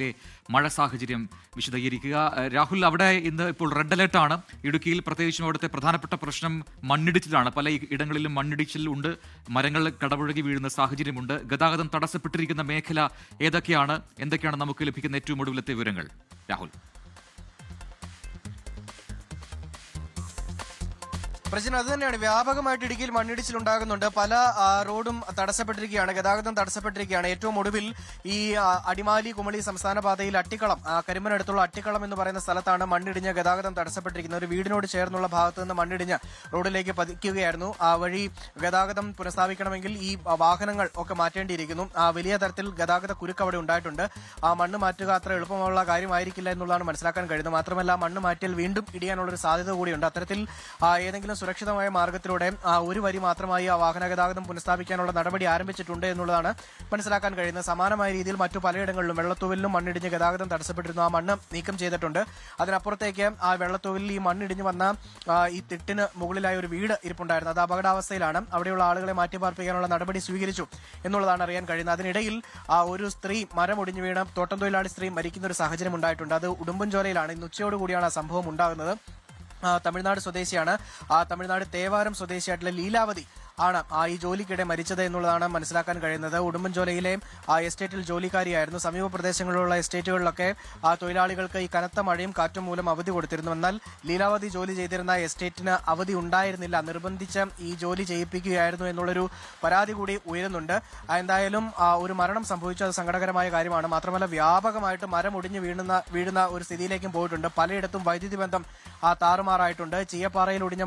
ജില്ലയിലെ മഴ സാഹചര്യം വിശദീകരിക്കുക. രാഹുൽ അവിടെ ഇന്ന് ഇപ്പോൾ റെഡ് അലേർട്ടാണ് ഇടുക്കിയിൽ പ്രത്യേകിച്ചും അവിടുത്തെ പ്രധാനപ്പെട്ട പ്രശ്നം മണ്ണിടിച്ചിലാണ്. പല ഇടങ്ങളിലും മണ്ണിടിച്ചിൽ ഉണ്ട്. മരങ്ങൾ കടപുഴകി വീഴുന്ന സാഹചര്യമുണ്ട് ഗതാഗതം തടസ്സപ്പെട്ടിരിക്കുന്ന മേഖല ഏതൊക്കെയാണ്? എന്തൊക്കെയാണ് നമുക്ക് ലഭിക്കുന്ന ഏറ്റവും ഒടുവിലത്തെ വിവരങ്ങൾ? രാഹുൽ. പ്രശ്നം അത് തന്നെയാണ്. വ്യാപകമായിട്ട് ഇടുക്കിയിൽ മണ്ണിടിച്ചിൽ ഉണ്ടാകുന്നുണ്ട്. പല റോഡും തടസ്സപ്പെട്ടിരിക്കുകയാണ് ഗതാഗതം തടസ്സപ്പെട്ടിരിക്കുകയാണ്. ഏറ്റവും ഒടുവിൽ ഈ അടിമാലി കുമളി സംസ്ഥാന പാതയിൽ അട്ടിക്കളം കരിമനടുത്തുള്ള അട്ടിക്കളം എന്ന് പറയുന്ന സ്ഥലത്താണ് മണ്ണിടിഞ്ഞ് ഗതാഗതം തടസ്സപ്പെട്ടിരിക്കുന്നത്. ഒരു വീടിനോട് ചേർന്നുള്ള ഭാഗത്ത് നിന്ന് മണ്ണിടിഞ്ഞ് റോഡിലേക്ക് പതിക്കുകയായിരുന്നു. ആ വഴി ഗതാഗതം പുനഃസ്ഥാപിക്കണമെങ്കിൽ ഈ വാഹനങ്ങൾ ഒക്കെ മാറ്റേണ്ടിയിരിക്കുന്നു. വലിയ തരത്തിൽ ഗതാഗത കുരുക്ക് അവിടെ ഉണ്ടായിട്ടുണ്ട്. ആ മണ്ണ് മാറ്റുക അത്ര എളുപ്പമുള്ള കാര്യമായിരിക്കില്ല എന്നുള്ളതാണ് മനസ്സിലാക്കാൻ കഴിയുന്നത്. മാത്രമല്ല മണ്ണ് മാറ്റിയാൽ വീണ്ടും ഇടിയാനുള്ള ഒരു സാധ്യത കൂടിയുണ്ട്. അത്തരത്തിൽ ഏതെങ്കിലും സുരക്ഷിതമായ മാർഗത്തിലൂടെ ആ, ഒരു വരി മാത്രമായി ആ വാഹന ഗതാഗതം പുനഃസ്ഥാപിക്കാനുള്ള നടപടി ആരംഭിച്ചിട്ടുണ്ട് എന്നുള്ളതാണ് മനസ്സിലാക്കാൻ കഴിയുന്നത്. സമാനമായ രീതിയിൽ മറ്റു പലയിടങ്ങളിലും വെള്ളത്തൂവിലും മണ്ണിടിഞ്ഞ് ഗതാഗതം തടസ്സപ്പെട്ടിരുന്നു. ആ മണ്ണ് നീക്കം ചെയ്തിട്ടുണ്ട്. അതിനപ്പുറത്തേക്ക് ആ വെള്ളത്തൂവിലിൽ ഈ മണ്ണിടിഞ്ഞ് വന്ന ഈ തിട്ടിന് മുകളിലായി ഒരു വീട് ഇരിപ്പുണ്ടായിരുന്നു. അത് അപകടാവസ്ഥയിലാണ്. അവിടെയുള്ള ആളുകളെ മാറ്റിപ്പാർപ്പിക്കാനുള്ള നടപടി സ്വീകരിച്ചു എന്നുള്ളതാണ് അറിയാൻ കഴിയുന്നത്. അതിനിടയിൽ ആ ഒരു സ്ത്രീ മരം ഒടിഞ്ഞു വീണ് തോട്ടം തൊഴിലാളി സ്ത്രീ മരിക്കുന്ന ഒരു സാഹചര്യം ഉണ്ടായിട്ടുണ്ട്. അത് ഉടുമ്പൻചോലയിലാണ്. ഇന്ന് ഉച്ചയോടുകൂടിയാണ് ആ സംഭവം ഉണ്ടാകുന്നത്. തമിഴ്നാട് സ്വദേശിയാണ്. ആ തമിഴ്നാട് തേവാരം സ്വദേശിയായിട്ടുള്ള ലീലാവതി. ആണ് ആ ഈ ജോലിക്കിടെ മരിച്ചത് എന്നുള്ളതാണ് മനസ്സിലാക്കാൻ കഴിയുന്നത്. ഉടുമ്പൻചോലയിലെ ആ എസ്റ്റേറ്റിൽ ജോലിക്കാരിയായിരുന്നു. സമീപ പ്രദേശങ്ങളിലുള്ള എസ്റ്റേറ്റുകളിലൊക്കെ തൊഴിലാളികൾക്ക് ഈ കനത്ത മഴയും കാറ്റും മൂലം അവധി കൊടുത്തിരുന്നു. എന്നാൽ ലീലാവതി ജോലി ചെയ്തിരുന്ന എസ്റ്റേറ്റിന് അവധി ഉണ്ടായിരുന്നില്ല. നിർബന്ധിച്ച് ഈ ജോലി ചെയ്യിപ്പിക്കുകയായിരുന്നു എന്നുള്ളൊരു പരാതി കൂടി ഉയരുന്നുണ്ട്. എന്തായാലും ഒരു മരണം സംഭവിച്ചു. അത് സങ്കടകരമായ കാര്യമാണ്. മാത്രമല്ല വ്യാപകമായിട്ട് മരം ഒടിഞ്ഞു വീഴുന്ന വീഴുന്ന ഒരു സ്ഥിതിയിലേക്കും പോയിട്ടുണ്ട്. പലയിടത്തും വൈദ്യുതി ബന്ധം ആ താറുമാറായിട്ടുണ്ട്. ചീയപ്പാറയിൽ ഒടിഞ്ഞ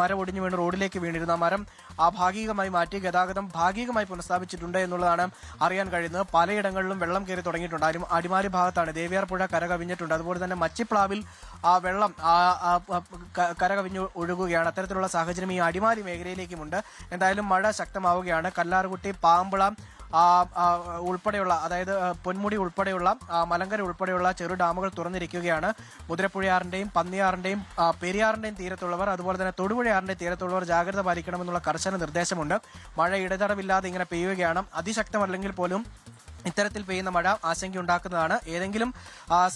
മരം ഒടിഞ്ഞു വീണ് റോഡിലേക്ക് വീണിരുന്ന മരം ആ ഭാഗികമായി മാറ്റി ഗതാഗതം ഭാഗികമായി പുനഃസ്ഥാപിച്ചിട്ടുണ്ട് എന്നുള്ളതാണ് അറിയാൻ കഴിയുന്നത്. പലയിടങ്ങളിലും വെള്ളം കയറി തുടങ്ങിയിട്ടുണ്ട്. അടി- അടിമാലി ഭാഗത്താണ്. ദേവിയാർ പുഴ കരകവിഞ്ഞിട്ടുണ്ട്. അതുപോലെ തന്നെ മച്ചിപ്ലാവിൽ ആ വെള്ളം കര ആ, ആ, ക- കരകവിഞ്ഞ് ഒഴുകുകയാണ്. അത്തരത്തിലുള്ള സാഹചര്യം ഈ അടിമാലി മേഖലയിലേക്കുമുണ്ട്. എന്തായാലും മഴ ശക്തമാവുകയാണ്. കല്ലാർകുട്ടി പാമ്പള ഉൾപ്പെടെയുള്ള അതായത് പൊന്മുടി ഉൾപ്പെടെയുള്ള മലങ്കര ഉൾപ്പെടെയുള്ള ചെറു ഡാമുകൾ തുറന്നിരിക്കുകയാണ്. മുതിരപ്പുഴയാറിന്റെയും പന്നിയാറിന്റെയും പെരിയാറിന്റെയും തീരത്തുള്ളവർ അതുപോലെ തന്നെ തൊടുപുഴയാറിന്റെ തീരത്തുള്ളവർ ജാഗ്രത പാലിക്കണമെന്നുള്ള കർശന നിർദ്ദേശമുണ്ട്. മഴ ഇടതടവില്ലാതെ ഇങ്ങനെ പെയ്യുകയാണ്. അതിശക്തമല്ലെങ്കിൽ പോലും ഇത്തരത്തിൽ പെയ്യുന്ന മഴ ആശങ്കയുണ്ടാക്കുന്നതാണ്. ഏതെങ്കിലും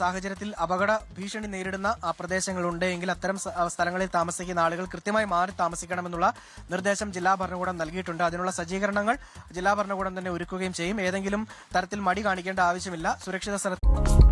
സാഹചര്യത്തിൽ അപകട ഭീഷണി നേരിടുന്ന പ്രദേശങ്ങളുണ്ടെങ്കിൽ അത്തരം സ്ഥലങ്ങളിൽ താമസിക്കുന്ന ആളുകൾ കൃത്യമായി മാറി താമസിക്കണമെന്നുള്ള നിർദ്ദേശം ജില്ലാ ഭരണകൂടം നൽകിയിട്ടുണ്ട്. അതിനുള്ള സജ്ജീകരണങ്ങൾ ജില്ലാ ഭരണകൂടം തന്നെ ഒരുക്കുകയും ചെയ്യും. ഏതെങ്കിലും തരത്തിൽ മടി കാണിക്കേണ്ട ആവശ്യമില്ല. സുരക്ഷിത സ്ഥലത്ത്